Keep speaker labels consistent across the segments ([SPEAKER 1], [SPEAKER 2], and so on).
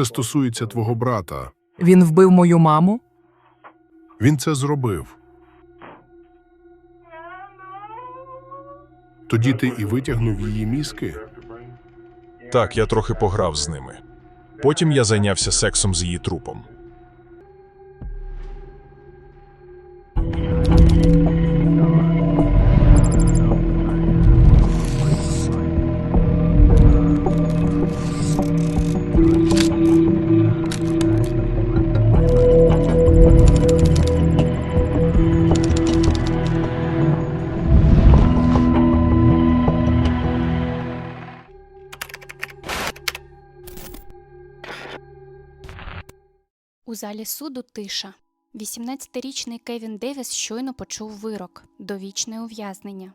[SPEAKER 1] Це стосується твого брата.
[SPEAKER 2] Він вбив мою маму?
[SPEAKER 1] Він це зробив. Тоді ти і витягнув її мізки.
[SPEAKER 3] Так, я трохи пограв з ними. Потім я зайнявся сексом з її трупом.
[SPEAKER 4] У залі суду тиша. 18-річний Кевін Девіс щойно почув вирок довічне ув'язнення.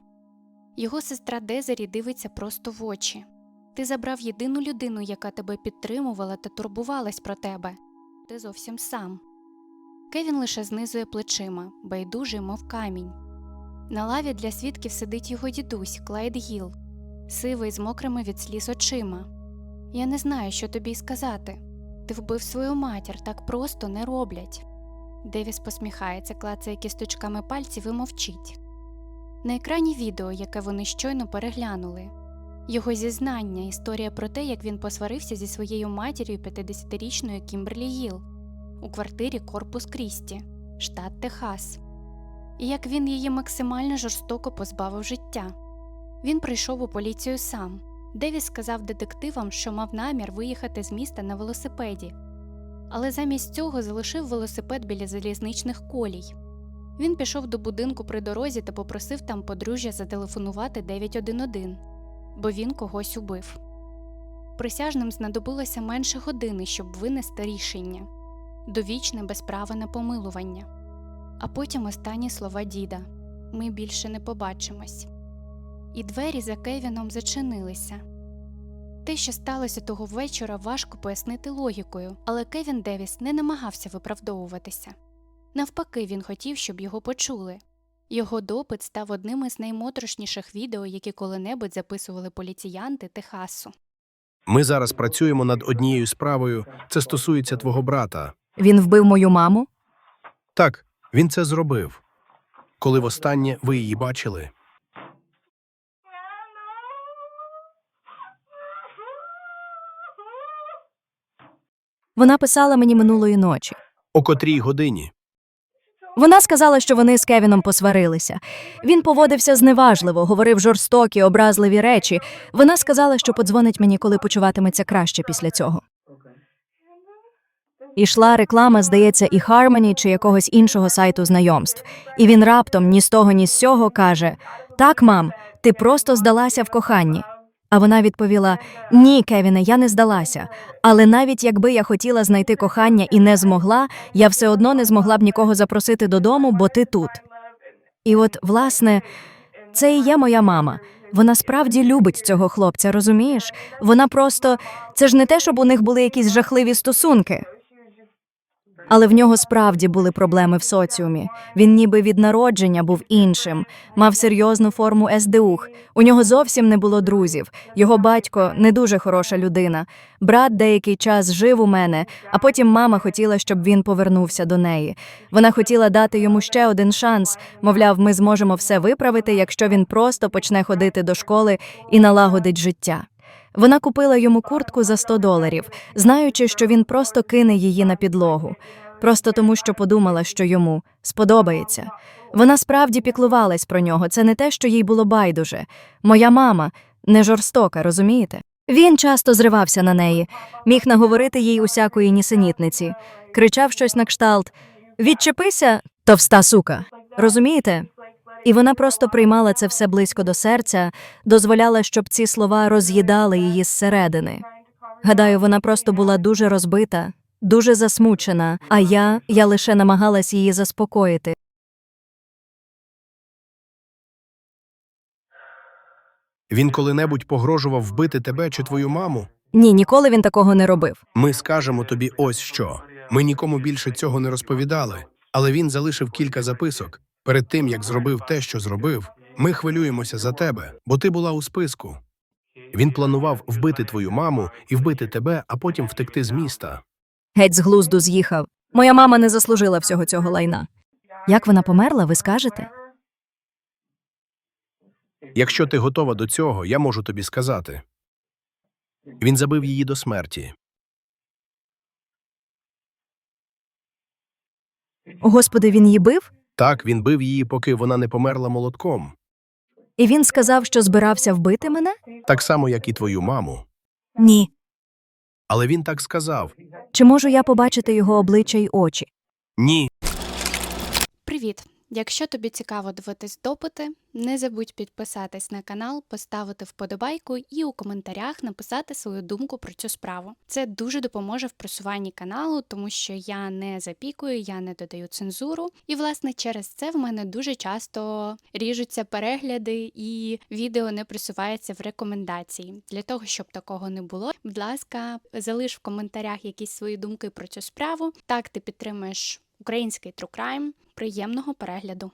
[SPEAKER 4] Його сестра Дезері дивиться просто в очі. Ти забрав єдину людину, яка тебе підтримувала та турбувалась про тебе. Ти зовсім сам. Кевін лише знизує плечима, байдужий, мов камінь. На лаві для свідків сидить його дідусь Клайд Гіл, сивий з мокрими від сліз очима. Я не знаю, що тобі й сказати. Ти вбив свою матір, так просто не роблять. Девіс посміхається, клацає кісточками пальців і мовчить. На екрані відео, яке вони щойно переглянули. Його зізнання, історія про те, як він посварився зі своєю матір'ю 50-річною Кімберлі Гіл у квартирі Корпус Крісті, штат Техас, і як він її максимально жорстоко позбавив життя. Він прийшов у поліцію сам. Девіс сказав детективам, що мав намір виїхати з міста на велосипеді, але замість цього залишив велосипед біля залізничних колій. Він пішов до будинку при дорозі та попросив там подружжя зателефонувати 911, бо він когось убив. Присяжним знадобилося менше години, щоб винести рішення довічне без права на помилування. А потім останні слова діда ми більше не побачимось і двері за Кевіном зачинилися. Те, що сталося того вечора, важко пояснити логікою, але Кевін Девіс не намагався виправдовуватися. Навпаки, він хотів, щоб його почули. Його допит став одним із наймотрошніших відео, які коли-небудь записували поліціянти Техасу.
[SPEAKER 5] Ми зараз працюємо над однією справою. Це стосується твого брата.
[SPEAKER 2] Він вбив мою маму?
[SPEAKER 5] Так, він це зробив. Коли востаннє ви її бачили?
[SPEAKER 6] Вона писала мені минулої ночі.
[SPEAKER 5] О котрій годині?
[SPEAKER 6] Вона сказала, що вони з Кевіном посварилися. Він поводився зневажливо, говорив жорстокі, образливі речі. Вона сказала, що подзвонить мені, коли почуватиметься краще після цього. Ішла реклама, здається, і Harmony чи якогось іншого сайту знайомств. І він раптом ні з того, ні з сього каже: Так, мам, ти просто здалася в коханні. А вона відповіла: Ні, Кевіне, я не здалася. Але навіть якби я хотіла знайти кохання і не змогла, я все одно не змогла б нікого запросити додому, бо ти тут. І от, власне, це і є моя мама. Вона справді любить цього хлопця, розумієш? Вона просто це ж не те, щоб у них були якісь жахливі стосунки. Але в нього справді були проблеми в соціумі. Він ніби від народження був іншим, мав серйозну форму СДУХ. У нього зовсім не було друзів. Його батько не дуже хороша людина. Брат деякий час жив у мене, а потім мама хотіла, щоб він повернувся до неї. Вона хотіла дати йому ще один шанс. Мовляв, ми зможемо все виправити, якщо він просто почне ходити до школи і налагодить життя. Вона купила йому куртку за 100 доларів, знаючи, що він просто кине її на підлогу. Просто тому, що подумала, що йому сподобається. Вона справді піклувалась про нього. Це не те, що їй було байдуже. Моя мама не жорстока, розумієте? Він часто зривався на неї, міг наговорити їй усякої нісенітниці, кричав щось на кшталт Відчепися, товста сука. Розумієте? І вона просто приймала це все близько до серця, дозволяла, щоб ці слова роз'їдали її зсередини. Гадаю, вона просто була дуже розбита, дуже засмучена, а я, я лише намагалась її заспокоїти.
[SPEAKER 5] Він коли-небудь погрожував вбити тебе чи твою маму?
[SPEAKER 6] Ні, ніколи він такого не робив.
[SPEAKER 5] Ми скажемо тобі ось що. Ми нікому більше цього не розповідали, але він залишив кілька записок. Перед тим як зробив те, що зробив, ми хвилюємося за тебе, бо ти була у списку. Він планував вбити твою маму і вбити тебе, а потім втекти з міста.
[SPEAKER 6] Геть з глузду з'їхав. Моя мама не заслужила всього цього лайна. Як вона померла, ви скажете?
[SPEAKER 5] Якщо ти готова до цього, я можу тобі сказати. Він забив її до смерті.
[SPEAKER 6] Господи, він її бив?
[SPEAKER 5] Так, він бив її, поки вона не померла молотком,
[SPEAKER 6] І він сказав, що збирався вбити мене?
[SPEAKER 5] так само, як і твою маму.
[SPEAKER 6] Ні.
[SPEAKER 5] Але він так сказав:
[SPEAKER 6] Чи можу я побачити його обличчя й очі?
[SPEAKER 5] Ні.
[SPEAKER 4] Привіт! Якщо тобі цікаво дивитись допити, не забудь підписатись на канал, поставити вподобайку і у коментарях написати свою думку про цю справу. Це дуже допоможе в просуванні каналу, тому що я не запікую, я не додаю цензуру. І власне через це в мене дуже часто ріжуться перегляди і відео не просувається в рекомендації. Для того щоб такого не було, будь ласка, залиш в коментарях якісь свої думки про цю справу. Так ти підтримуєш український True Crime. Приємного перегляду.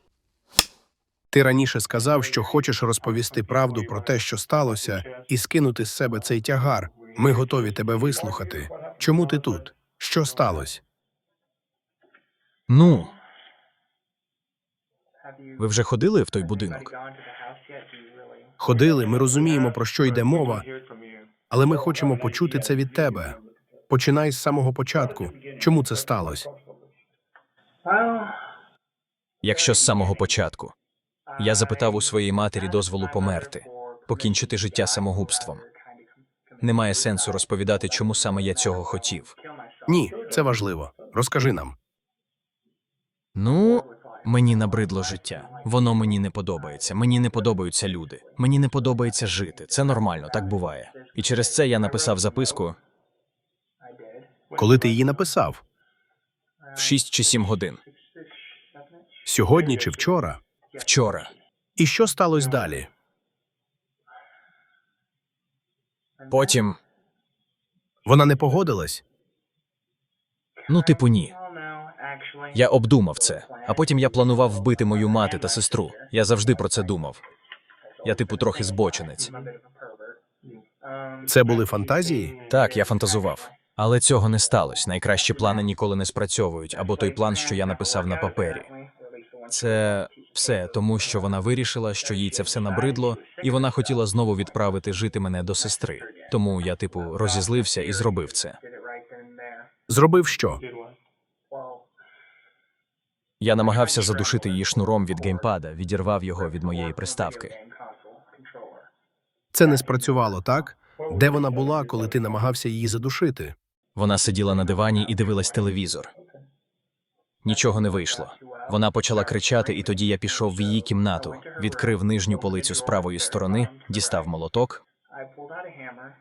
[SPEAKER 5] Ти раніше сказав, що хочеш розповісти правду про те, що сталося, і скинути з себе цей тягар. Ми готові тебе вислухати. Чому ти тут? Що сталося?
[SPEAKER 3] Ну. Ви вже ходили в той будинок?
[SPEAKER 5] Ходили, ми розуміємо, про що йде мова, але ми хочемо почути це від тебе. Починай з самого початку. Чому це сталося?
[SPEAKER 3] Якщо з самого початку. Я запитав у своєї матері дозволу померти, покінчити життя самогубством. Немає сенсу розповідати, чому саме я цього хотів.
[SPEAKER 5] Ні, це важливо. Розкажи нам.
[SPEAKER 3] Ну, мені набридло життя. Воно мені не подобається. Мені не подобаються люди. Мені не подобається жити. Це нормально, так буває. І через це я написав записку
[SPEAKER 5] Коли ти її написав?
[SPEAKER 3] в 6 чи 7 годин.
[SPEAKER 5] Сьогодні чи вчора?
[SPEAKER 3] Вчора.
[SPEAKER 5] І що сталося далі?
[SPEAKER 3] Потім,
[SPEAKER 5] Вона не погодилась?
[SPEAKER 3] ну, типу, ні. Я обдумав це, а потім я планував вбити мою мати та сестру. Я завжди про це думав. Я, типу, трохи збочинець.
[SPEAKER 5] Це були фантазії?
[SPEAKER 3] Так, я фантазував. Але цього не сталося. Найкращі плани ніколи не спрацьовують, або той план, що я написав на папері. Це все тому, що вона вирішила, що їй це все набридло, і вона хотіла знову відправити жити мене до сестри. Тому я, типу, розізлився і зробив це.
[SPEAKER 5] Зробив що?
[SPEAKER 3] Я намагався задушити її шнуром від геймпада, відірвав його від моєї приставки.
[SPEAKER 5] Це не спрацювало, так? Де вона була, коли ти намагався її задушити?
[SPEAKER 3] Вона сиділа на дивані і дивилась телевізор. Нічого не вийшло. Вона почала кричати, і тоді я пішов в її кімнату, відкрив нижню полицю з правої сторони, дістав молоток,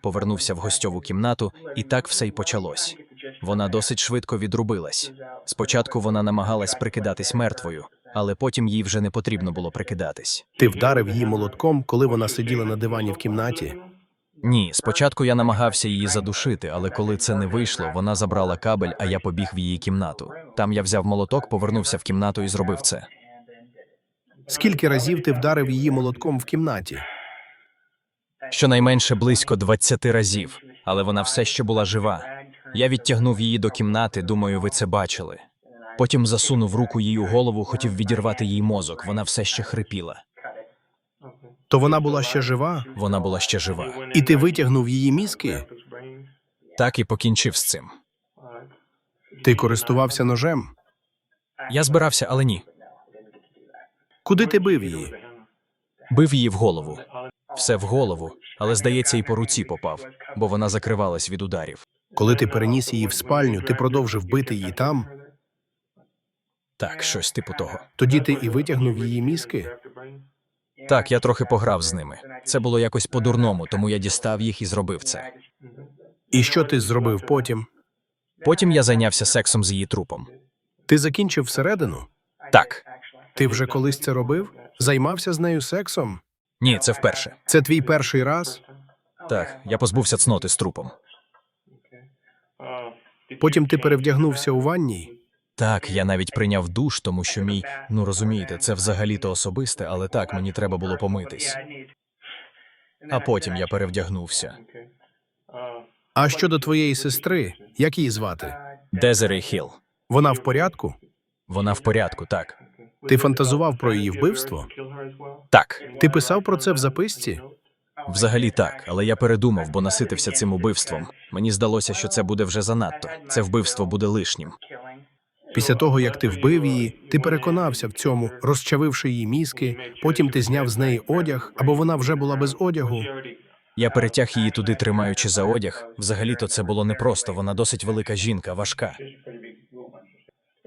[SPEAKER 3] повернувся в гостьову кімнату, і так все й почалось. Вона досить швидко відрубилась. Спочатку вона намагалась прикидатись мертвою, але потім їй вже не потрібно було прикидатись.
[SPEAKER 5] Ти вдарив її молотком, коли вона сиділа на дивані в кімнаті.
[SPEAKER 3] Ні, спочатку я намагався її задушити, але коли це не вийшло, вона забрала кабель, а я побіг в її кімнату. Там я взяв молоток, повернувся в кімнату і зробив це.
[SPEAKER 5] Скільки разів ти вдарив її молотком в кімнаті?
[SPEAKER 3] Щонайменше близько 20 разів, але вона все ще була жива. Я відтягнув її до кімнати, думаю, ви це бачили. Потім засунув руку їй у голову, хотів відірвати їй мозок. Вона все ще хрипіла.
[SPEAKER 5] То вона була ще жива,
[SPEAKER 3] Вона була ще жива.
[SPEAKER 5] і ти витягнув її мізки?
[SPEAKER 3] Так і покінчив з цим.
[SPEAKER 5] Ти користувався ножем?
[SPEAKER 3] Я збирався, але ні.
[SPEAKER 5] Куди ти бив її?
[SPEAKER 3] Бив її в голову. Все в голову, але здається, і по руці попав, бо вона закривалась від ударів.
[SPEAKER 5] Коли ти переніс її в спальню, ти продовжив бити її там,
[SPEAKER 3] Так, щось типу того.
[SPEAKER 5] тоді ти і витягнув її мізки?
[SPEAKER 3] Так, я трохи пограв з ними. Це було якось по-дурному, тому я дістав їх і зробив це.
[SPEAKER 5] І що ти зробив потім?
[SPEAKER 3] Потім я зайнявся сексом з її трупом.
[SPEAKER 5] Ти закінчив всередину?
[SPEAKER 3] Так,
[SPEAKER 5] Ти вже колись це робив? Займався з нею сексом?
[SPEAKER 3] ні, це вперше.
[SPEAKER 5] Це твій перший раз?
[SPEAKER 3] Так, я позбувся цноти з трупом.
[SPEAKER 5] Потім ти перевдягнувся у ванній?
[SPEAKER 3] Так, я навіть прийняв душ, тому що мій, ну розумієте, це взагалі-то особисте, але так, мені треба було помитись. А потім я перевдягнувся.
[SPEAKER 5] А щодо твоєї сестри, як її звати?
[SPEAKER 3] Дезері Хіл.
[SPEAKER 5] Вона в порядку?
[SPEAKER 3] Вона в порядку, так.
[SPEAKER 5] Ти фантазував про її вбивство?
[SPEAKER 3] Так,
[SPEAKER 5] Ти писав про це в записці?
[SPEAKER 3] взагалі так, але я передумав, бо наситився цим убивством. Мені здалося, що це буде вже занадто. Це вбивство буде лишнім.
[SPEAKER 5] Після того, як ти вбив її, ти переконався в цьому, розчавивши її мізки, потім ти зняв з неї одяг, або вона вже була без одягу.
[SPEAKER 3] Я перетяг її туди, тримаючи за одяг. Взагалі-то це було непросто. Вона досить велика жінка, важка.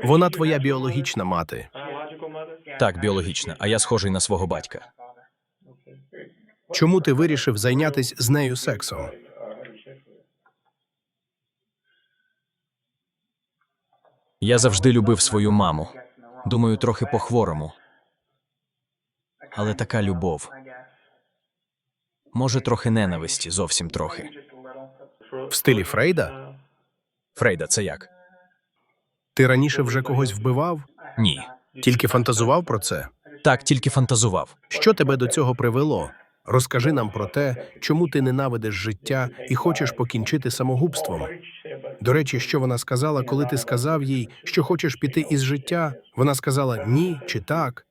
[SPEAKER 5] Вона твоя біологічна мати.
[SPEAKER 3] Так, біологічна, а я схожий на свого батька.
[SPEAKER 5] Чому ти вирішив зайнятися з нею сексом?
[SPEAKER 3] Я завжди любив свою маму. Думаю, трохи по-хворому. Але така любов. Може, трохи ненависті, зовсім трохи.
[SPEAKER 5] В стилі Фрейда?
[SPEAKER 3] Фрейда, це як?
[SPEAKER 5] Ти раніше вже когось вбивав?
[SPEAKER 3] Ні.
[SPEAKER 5] Тільки фантазував про це?
[SPEAKER 3] Так, тільки фантазував.
[SPEAKER 5] Що тебе до цього привело? Розкажи нам про те, чому ти ненавидиш життя і хочеш покінчити самогубством. До речі, що вона сказала, коли ти сказав їй, що хочеш піти із життя? Вона сказала ні чи так.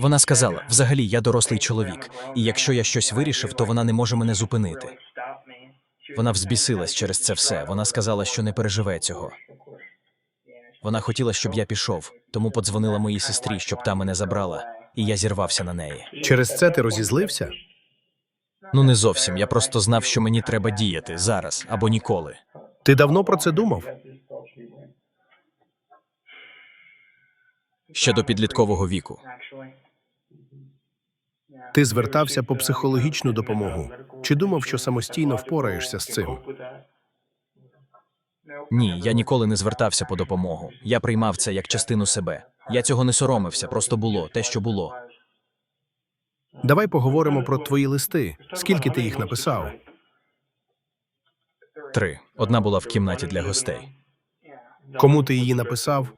[SPEAKER 3] Вона сказала: взагалі, я дорослий чоловік, і якщо я щось вирішив, то вона не може мене зупинити. Вона взбісилась через це все. Вона сказала, що не переживе цього. Вона хотіла, щоб я пішов, тому подзвонила моїй сестрі, щоб та мене забрала, і я зірвався на неї.
[SPEAKER 5] Через це ти розізлився?
[SPEAKER 3] Ну не зовсім. Я просто знав, що мені треба діяти зараз або ніколи.
[SPEAKER 5] Ти давно про це думав?
[SPEAKER 3] Ще до підліткового віку.
[SPEAKER 5] Ти звертався по психологічну допомогу. Чи думав, що самостійно впораєшся з цим?
[SPEAKER 3] Ні, я ніколи не звертався по допомогу. Я приймав це як частину себе. Я цього не соромився, просто було те, що було.
[SPEAKER 5] Давай поговоримо про твої листи. Скільки ти їх написав?
[SPEAKER 3] Три. Одна була в кімнаті для гостей.
[SPEAKER 5] Кому ти її написав?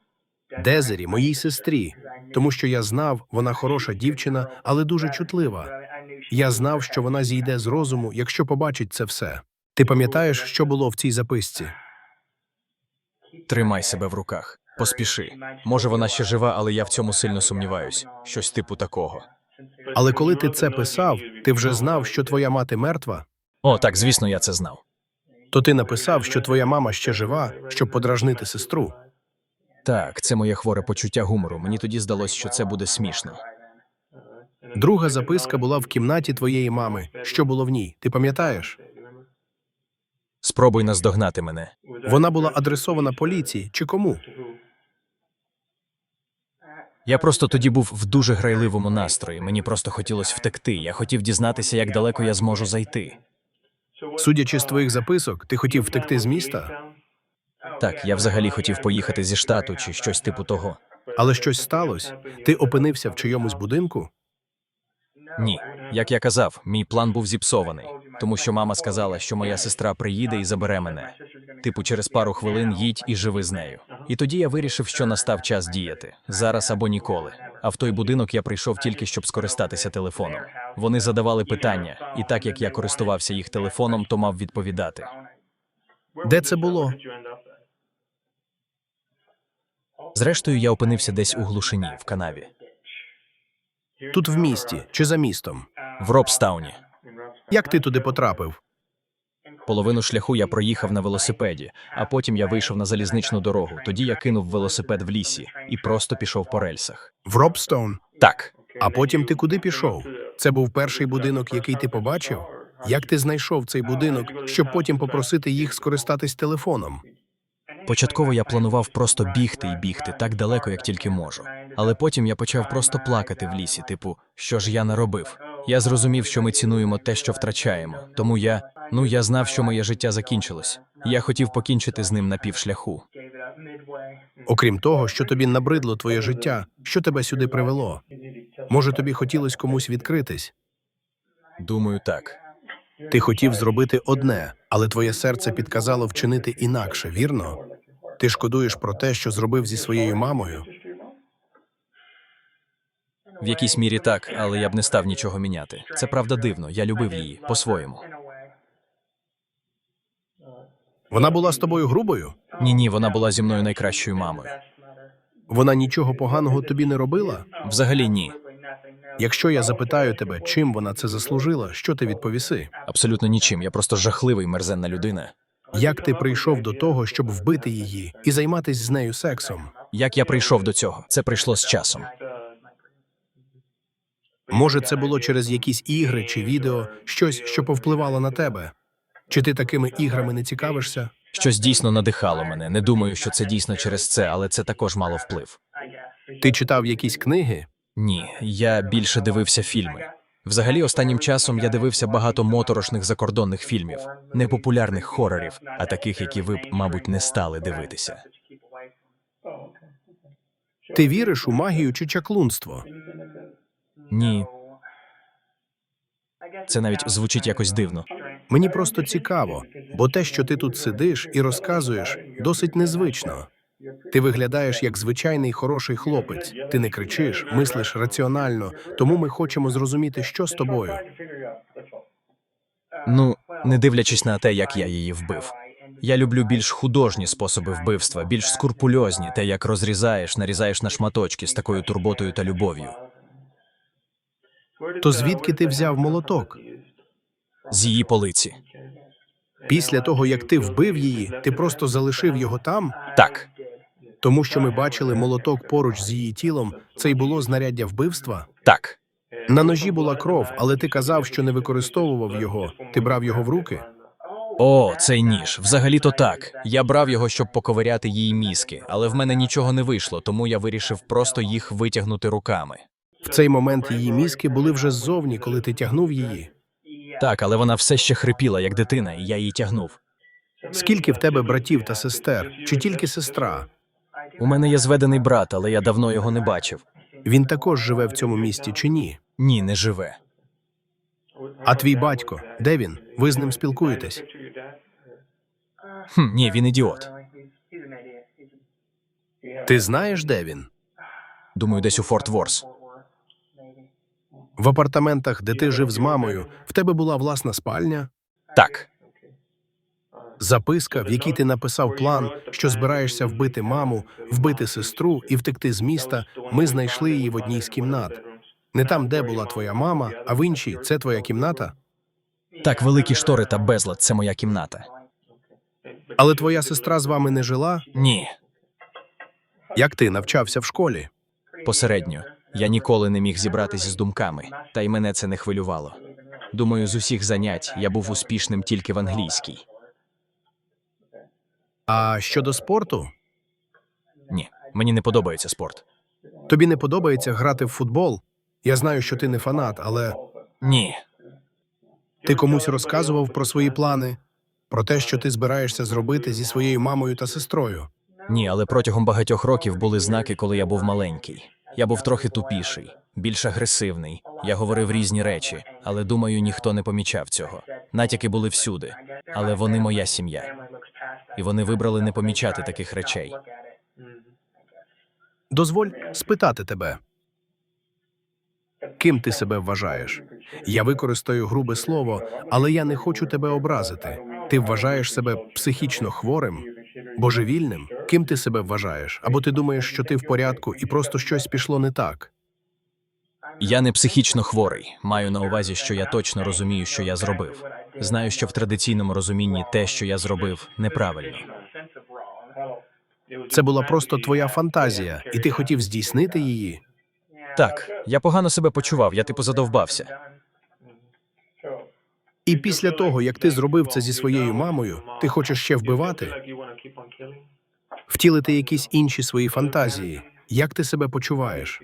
[SPEAKER 5] Дезері, моїй сестрі, тому що я знав, вона хороша дівчина, але дуже чутлива. Я знав, що вона зійде з розуму, якщо побачить це все. Ти пам'ятаєш, що було в цій записці?
[SPEAKER 3] Тримай себе в руках. Поспіши. Може, вона ще жива, але я в цьому сильно сумніваюсь. Щось типу такого.
[SPEAKER 5] Але коли ти це писав, ти вже знав, що твоя мати мертва.
[SPEAKER 3] О, так, звісно, я це знав.
[SPEAKER 5] То ти написав, що твоя мама ще жива, щоб подражнити сестру.
[SPEAKER 3] Так, це моє хворе почуття гумору. Мені тоді здалось, що це буде смішно.
[SPEAKER 5] Друга записка була в кімнаті твоєї мами. Що було в ній? Ти пам'ятаєш?
[SPEAKER 3] Спробуй наздогнати мене.
[SPEAKER 5] Вона була адресована поліції чи кому?
[SPEAKER 3] Я просто тоді був в дуже грайливому настрої. Мені просто хотілося втекти. Я хотів дізнатися, як далеко я зможу зайти.
[SPEAKER 5] Судячи з твоїх записок, ти хотів втекти з міста,
[SPEAKER 3] Так, я взагалі хотів поїхати зі штату чи щось типу того.
[SPEAKER 5] але щось сталося. Ти опинився в чийомусь будинку?
[SPEAKER 3] Ні, як я казав, мій план був зіпсований, тому що мама сказала, що моя сестра приїде і забере мене. Типу, через пару хвилин їдь і живи з нею. І тоді я вирішив, що настав час діяти зараз або ніколи. А в той будинок я прийшов тільки щоб скористатися телефоном. Вони задавали питання, і так як я користувався їх телефоном, то мав відповідати.
[SPEAKER 5] Де це було?
[SPEAKER 3] Зрештою, я опинився десь у глушині в канаві
[SPEAKER 5] Тут в місті чи за містом?
[SPEAKER 3] в Робстауні.
[SPEAKER 5] Як ти туди потрапив?
[SPEAKER 3] Половину шляху я проїхав на велосипеді, а потім я вийшов на залізничну дорогу. Тоді я кинув велосипед в лісі і просто пішов по рельсах.
[SPEAKER 5] В Робстоун.
[SPEAKER 3] Так,
[SPEAKER 5] А потім ти куди пішов? Це був перший будинок, який ти побачив? Як ти знайшов цей будинок, щоб потім попросити їх скористатись телефоном?
[SPEAKER 3] Початково я планував просто бігти і бігти так далеко, як тільки можу. Але потім я почав просто плакати в лісі, типу, що ж я наробив. Я зрозумів, що ми цінуємо те, що втрачаємо. Тому я, ну я знав, що моє життя закінчилось. Я хотів покінчити з ним на півшляху.
[SPEAKER 5] Окрім того, що тобі набридло твоє життя, що тебе сюди привело? Може, тобі хотілося комусь відкритись?
[SPEAKER 3] Думаю, так.
[SPEAKER 5] Ти хотів зробити одне, але твоє серце підказало вчинити інакше, вірно? Ти шкодуєш про те, що зробив зі своєю мамою?
[SPEAKER 3] В якійсь мірі так, але я б не став нічого міняти. Це правда дивно. Я любив її по-своєму.
[SPEAKER 5] Вона була з тобою грубою?
[SPEAKER 3] Ні, ні, вона була зі мною найкращою мамою.
[SPEAKER 5] Вона нічого поганого тобі не робила?
[SPEAKER 3] Взагалі ні.
[SPEAKER 5] Якщо я запитаю тебе, чим вона це заслужила, що ти відповіси?
[SPEAKER 3] Абсолютно нічим. Я просто жахливий мерзенна людина.
[SPEAKER 5] Як ти прийшов до того, щоб вбити її і займатись з нею сексом?
[SPEAKER 3] Як я прийшов до цього? Це прийшло з часом.
[SPEAKER 5] Може, це було через якісь ігри чи відео, щось, що повпливало на тебе? Чи ти такими іграми не цікавишся?
[SPEAKER 3] Щось дійсно надихало мене. Не думаю, що це дійсно через це, але це також мало вплив.
[SPEAKER 5] Ти читав якісь книги?
[SPEAKER 3] Ні, я більше дивився фільми. Взагалі, останнім часом я дивився багато моторошних закордонних фільмів, непопулярних хорорів, а таких, які ви б, мабуть, не стали дивитися.
[SPEAKER 5] Ти віриш у магію чи чаклунство?
[SPEAKER 3] Ні, це навіть звучить якось дивно.
[SPEAKER 5] Мені просто цікаво, бо те, що ти тут сидиш і розказуєш, досить незвично. Ти виглядаєш як звичайний хороший хлопець. Ти не кричиш, мислиш раціонально, тому ми хочемо зрозуміти, що з тобою.
[SPEAKER 3] Ну, не дивлячись на те, як я її вбив. Я люблю більш художні способи вбивства, більш скурпульозні, те, як розрізаєш, нарізаєш на шматочки з такою турботою та любов'ю.
[SPEAKER 5] То звідки ти взяв молоток?
[SPEAKER 3] З її полиці.
[SPEAKER 5] Після того, як ти вбив її, ти просто залишив його там,
[SPEAKER 3] Так,
[SPEAKER 5] тому що ми бачили молоток поруч з її тілом. Це й було знаряддя вбивства.
[SPEAKER 3] так.
[SPEAKER 5] На ножі була кров, але ти казав, що не використовував його. Ти брав його в руки.
[SPEAKER 3] О, цей ніж. Взагалі-то так. Я брав його, щоб поковиряти її мізки, але в мене нічого не вийшло, тому я вирішив просто їх витягнути руками.
[SPEAKER 5] В цей момент її мізки були вже ззовні, коли ти тягнув її.
[SPEAKER 3] Так, але вона все ще хрипіла, як дитина, і я її тягнув.
[SPEAKER 5] Скільки в тебе братів та сестер, чи тільки сестра?
[SPEAKER 3] У мене є зведений брат, але я давно його не бачив.
[SPEAKER 5] Він також живе в цьому місті чи ні?
[SPEAKER 3] Ні, не живе.
[SPEAKER 5] А твій батько, де він? Ви з ним спілкуєтесь?
[SPEAKER 3] Хм, ні, він ідіот.
[SPEAKER 5] Ти знаєш, де він?
[SPEAKER 3] Думаю, десь у Форт Ворс.
[SPEAKER 5] В апартаментах, де ти жив з мамою, в тебе була власна спальня,
[SPEAKER 3] Так,
[SPEAKER 5] записка, в якій ти написав план, що збираєшся вбити маму, вбити сестру і втекти з міста. Ми знайшли її в одній з кімнат. Не там, де була твоя мама, а в іншій це твоя кімната.
[SPEAKER 3] так, великі штори та безлад це моя кімната.
[SPEAKER 5] Але твоя сестра з вами не жила?
[SPEAKER 3] Ні,
[SPEAKER 5] Як ти навчався в школі?
[SPEAKER 3] посередньо. Я ніколи не міг зібратися з думками, та й мене це не хвилювало. Думаю, з усіх занять я був успішним тільки в англійській.
[SPEAKER 5] А щодо спорту,
[SPEAKER 3] Ні, мені не подобається спорт.
[SPEAKER 5] тобі не подобається грати в футбол? Я знаю, що ти не фанат, але
[SPEAKER 3] Ні,
[SPEAKER 5] ти комусь розказував про свої плани, про те, що ти збираєшся зробити зі своєю мамою та сестрою.
[SPEAKER 3] ні, але протягом багатьох років були знаки, коли я був маленький. Я був трохи тупіший, більш агресивний. Я говорив різні речі, але думаю, ніхто не помічав цього. Натяки були всюди, але вони моя сім'я, і вони вибрали не помічати таких речей.
[SPEAKER 5] Дозволь спитати тебе. Ким ти себе вважаєш? Я використаю грубе слово, але я не хочу тебе образити. Ти вважаєш себе психічно хворим, божевільним? Ким ти себе вважаєш? Або ти думаєш, що ти в порядку і просто щось пішло не так?
[SPEAKER 3] Я не психічно хворий. Маю на увазі, що я точно розумію, що я зробив. Знаю, що в традиційному розумінні те, що я зробив, неправильно.
[SPEAKER 5] Це була просто твоя фантазія, і ти хотів здійснити її.
[SPEAKER 3] Так, я погано себе почував, я типу задовбався.
[SPEAKER 5] І після того, як ти зробив це зі своєю мамою, ти хочеш ще вбивати, втілити якісь інші свої фантазії. Як ти себе почуваєш?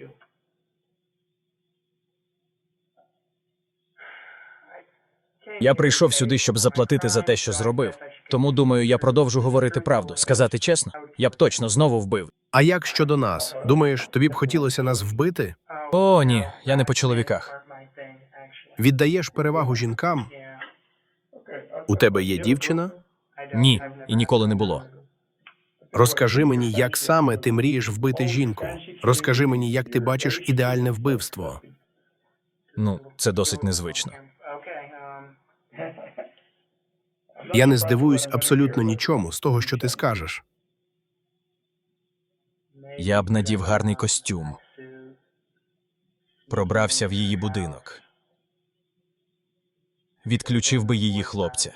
[SPEAKER 3] Я прийшов сюди, щоб заплатити за те, що зробив. Тому думаю, я продовжу говорити правду. Сказати чесно, я б точно знову вбив.
[SPEAKER 5] А як щодо нас? Думаєш, тобі б хотілося нас вбити?
[SPEAKER 3] О, ні, я не по чоловіках.
[SPEAKER 5] Віддаєш перевагу жінкам? У тебе є дівчина?
[SPEAKER 3] Ні, і ніколи не було.
[SPEAKER 5] Розкажи мені, як саме ти мрієш вбити жінку. Розкажи мені, як ти бачиш ідеальне вбивство.
[SPEAKER 3] Ну, це досить незвично.
[SPEAKER 5] Я не здивуюсь абсолютно нічому з того, що ти скажеш.
[SPEAKER 3] Я б надів гарний костюм, пробрався в її будинок, відключив би її хлопця.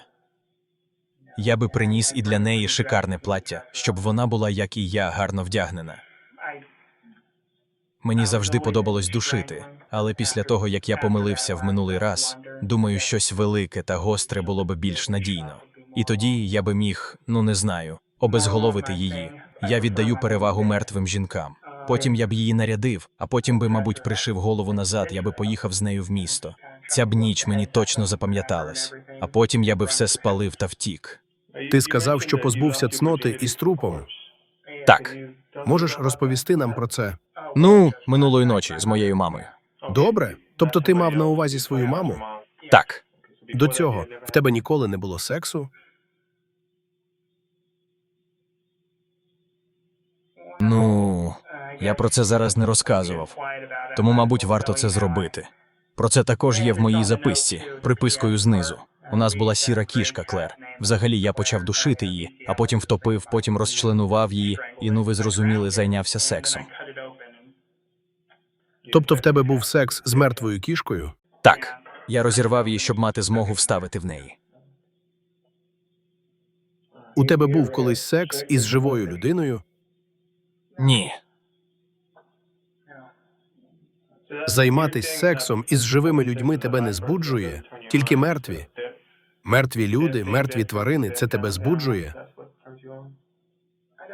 [SPEAKER 3] Я би приніс і для неї шикарне плаття, щоб вона була, як і я, гарно вдягнена. Мені завжди подобалось душити, але після того, як я помилився в минулий раз, думаю, щось велике та гостре було би більш надійно. І тоді я би міг, ну не знаю, обезголовити її. Я віддаю перевагу мертвим жінкам. Потім я б її нарядив, а потім би, мабуть, пришив голову назад, я би поїхав з нею в місто. Ця б ніч мені точно запам'яталась, а потім я би все спалив та втік.
[SPEAKER 5] Ти сказав, що позбувся цноти із трупом.
[SPEAKER 3] Так,
[SPEAKER 5] Можеш розповісти нам про це?
[SPEAKER 3] ну, минулої ночі з моєю мамою.
[SPEAKER 5] Добре? Тобто ти мав на увазі свою маму?
[SPEAKER 3] Так,
[SPEAKER 5] До цього в тебе ніколи не було сексу?
[SPEAKER 3] ну, я про це зараз не розказував, тому, мабуть, варто це зробити. Про це також є в моїй записці, припискою знизу. У нас була сіра кішка, Клер. Взагалі я почав душити її, а потім втопив, потім розчленував її, і ну ви зрозуміли, зайнявся сексом.
[SPEAKER 5] Тобто в тебе був секс з мертвою кішкою?
[SPEAKER 3] Так, я розірвав її, щоб мати змогу вставити в неї.
[SPEAKER 5] У тебе був колись секс із живою людиною?
[SPEAKER 3] Ні,
[SPEAKER 5] Займатись сексом із живими людьми тебе не збуджує, тільки мертві. Мертві люди, мертві тварини це тебе збуджує.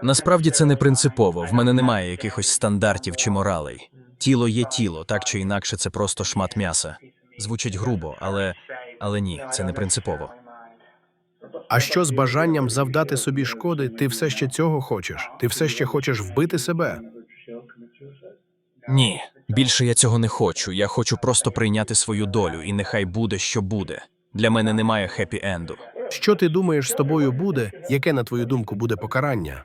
[SPEAKER 3] насправді це не принципово. В мене немає якихось стандартів чи моралей. Тіло є тіло, так чи інакше, це просто шмат м'яса. Звучить грубо, але, але ні, це не принципово.
[SPEAKER 5] А що з бажанням завдати собі шкоди? Ти все ще цього хочеш? Ти все ще хочеш вбити себе?
[SPEAKER 3] Ні, більше я цього не хочу. Я хочу просто прийняти свою долю, і нехай буде, що буде. Для мене немає хеппі-енду.
[SPEAKER 5] Що ти думаєш з тобою буде? Яке на твою думку буде покарання?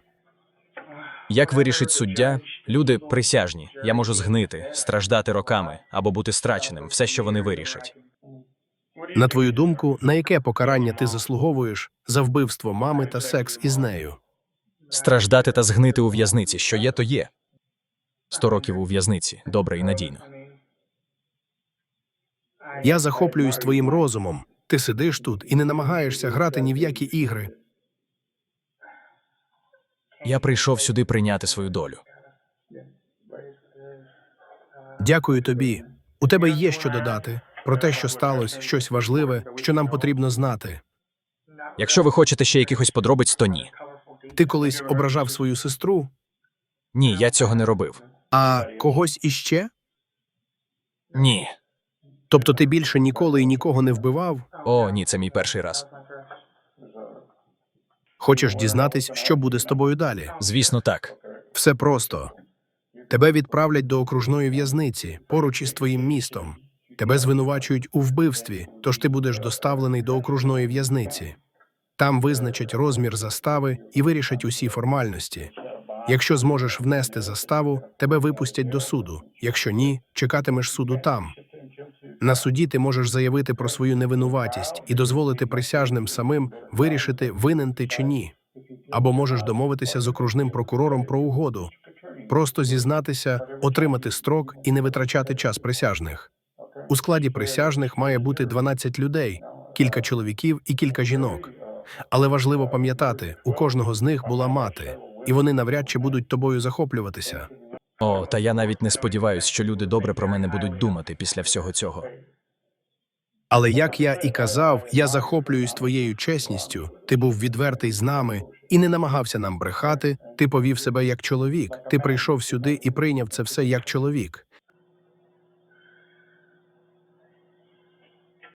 [SPEAKER 3] Як вирішить суддя, люди присяжні. Я можу згнити, страждати роками або бути страченим, все, що вони вирішать.
[SPEAKER 5] На твою думку, на яке покарання ти заслуговуєш за вбивство мами та секс із нею?
[SPEAKER 3] Страждати та згнити у в'язниці, що є, то є. Сто років у в'язниці, добре і надійно.
[SPEAKER 5] Я захоплююсь твоїм розумом. Ти сидиш тут і не намагаєшся грати ні в які ігри.
[SPEAKER 3] Я прийшов сюди прийняти свою долю.
[SPEAKER 5] Дякую тобі. У тебе є що додати про те, що сталося, щось важливе, що нам потрібно знати.
[SPEAKER 3] Якщо ви хочете ще якихось подробиць, то ні.
[SPEAKER 5] Ти колись ображав свою сестру,
[SPEAKER 3] Ні, я цього не робив.
[SPEAKER 5] а когось іще?
[SPEAKER 3] Ні.
[SPEAKER 5] Тобто ти більше ніколи і нікого не вбивав?
[SPEAKER 3] О, ні, це мій перший раз.
[SPEAKER 5] Хочеш дізнатись, що буде з тобою далі?
[SPEAKER 3] Звісно, так.
[SPEAKER 5] Все просто. Тебе відправлять до окружної в'язниці поруч із твоїм містом. Тебе звинувачують у вбивстві, тож ти будеш доставлений до окружної в'язниці. Там визначать розмір застави і вирішать усі формальності. Якщо зможеш внести заставу, тебе випустять до суду. Якщо ні, чекатимеш суду там. На суді ти можеш заявити про свою невинуватість і дозволити присяжним самим вирішити, винен ти чи ні. Або можеш домовитися з окружним прокурором про угоду, просто зізнатися, отримати строк і не витрачати час присяжних. У складі присяжних має бути 12 людей, кілька чоловіків і кілька жінок. Але важливо пам'ятати, у кожного з них була мати, і вони навряд чи будуть тобою захоплюватися.
[SPEAKER 3] О, та я навіть не сподіваюся, що люди добре про мене будуть думати після всього цього.
[SPEAKER 5] Але як я і казав, я захоплююсь твоєю чесністю. Ти був відвертий з нами і не намагався нам брехати. Ти повів себе як чоловік. Ти прийшов сюди і прийняв це все як чоловік.